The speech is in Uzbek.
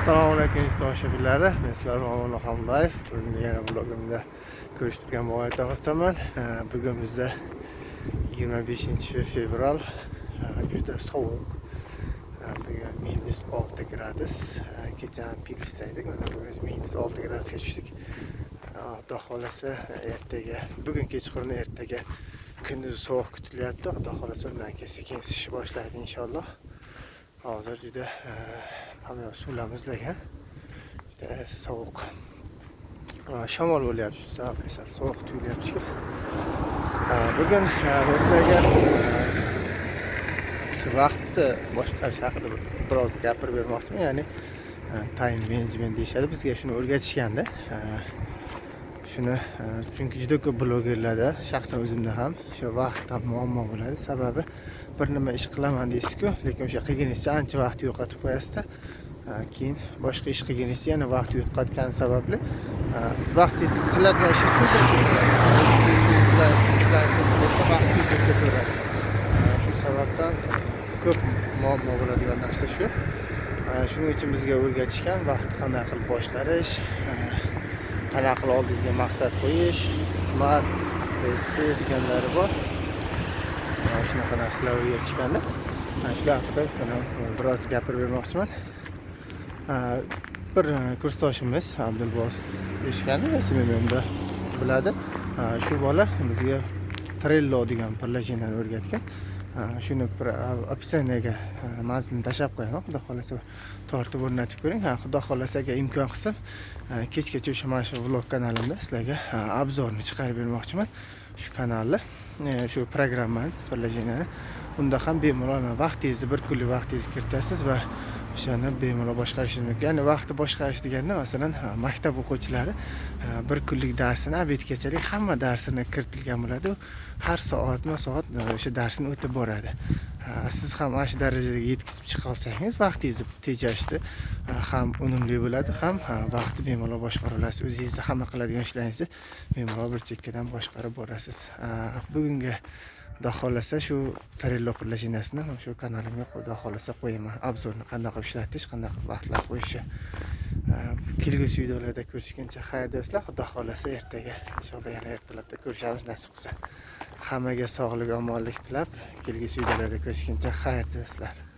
assalomu alaykum ish tomoshabinlari men sizlar bilan hamlayev bugungi yana blogimda ko'rishib turgan muvayyat xohlaman bugun bizda 25 fevral juda sovuq. Bugun minus 6 gradus. Kecha ham plyus edik mana bugun minus 6 gradusga tushdik. Xudo xohlasa ertaga bugun kechqurun ertaga kunduzi sovuq kutilyapti. Xudo xohlasa undan keyin sekin isish boshlaydi inshaalloh. Hozir juda e, hamma suvlar muzlagan juda sovuq E, shamol bo'lyapti shu sababli sal sovuq tuyulyapti shekilli E, bugun e, sizlarga e, shu vaqtni boshqarish haqida bir- biroz gapirib bermoqchiman ya'ni e, time management deyishadi bizga shuni o'rgatishganda E, shuni e, chunki juda ko'p blogerlarda shaxsan o'zimda ham o'sha vaqtda muammo bo'ladi. Sababi bir nima ish qilaman deysizku lekin o'sha qilganingizcha ancha vaqt yo'qotib qo'yasizda. E, keyin boshqa ish qilganingizcha yana vaqt yo'qotgani sababli e, vaqtingiz qiladigan ishingiz vaqtingiz ketaveradi shu sababdan ko'p muammo bo'ladigan narsa shu. Shuning uchun bizga o'rgatishgan vaqtni qanday qilib boshqarish e, qanaqa qilib oldingizga maqsad qo'yish smart psp deganlari bor. Mana shunaqa narsalar o'rgatishganda mana shular haqida biroz gapirib bermoqchiman. Bir e, kursdoshimiz abdulbos eshitgani smm unda biladi. Shu bola bizga trello degan приложениyani o'rgatgan. Shuni bir описаниеga manzilni tashlab qo'yaman xudo xohlasa tortib o'rnatib ko'ring. Ha xudo xohlasa agar imkon qilsam kechgacha o'sha mana shu vlog kanalimda sizlarga obzorni chiqarib bermoqchiman. Shu kanalni e, shu programmani приложениeni unda ham bemalol vaqtingizni bir kunlik vaqtingizni kiritasiz va o'shani bemalol boshqarishingiz mumkin. Ya'ni vaqtni boshqarish deganda masalan maktab o'quvchilari bir kunlik darsini obedgachalik hamma darsini kiritilgan bo'ladi har soatma soat e, o'sha darsni o'tib boradi. Siz ham mana shu darajaga yetkazib chiqa olsangiz vaqtingizni tejashni ham unumli bo'ladi ham vaqtni bemalol boshqara olasiz. O'zingizni hamma qiladigan ishlaringizni bemalol bir chekkadan boshqarib borasiz. Bugungi xudo xohlasa shu trello приложениесini shu kanalimga xudo xohlasa qo'yaman obzorni qanday qilib ishlatish qanday qilib vaqtlar qo'yishi kelgusi videolarda ko'rishguncha xayr do'stlar xudo xohlasa ertaga inshaalloh yana ertalabda ko'rishamiz nasib qilsa hammaga sog'lik omonlik tilab kelgusi videolarda ko'rishguncha xayr do'stlar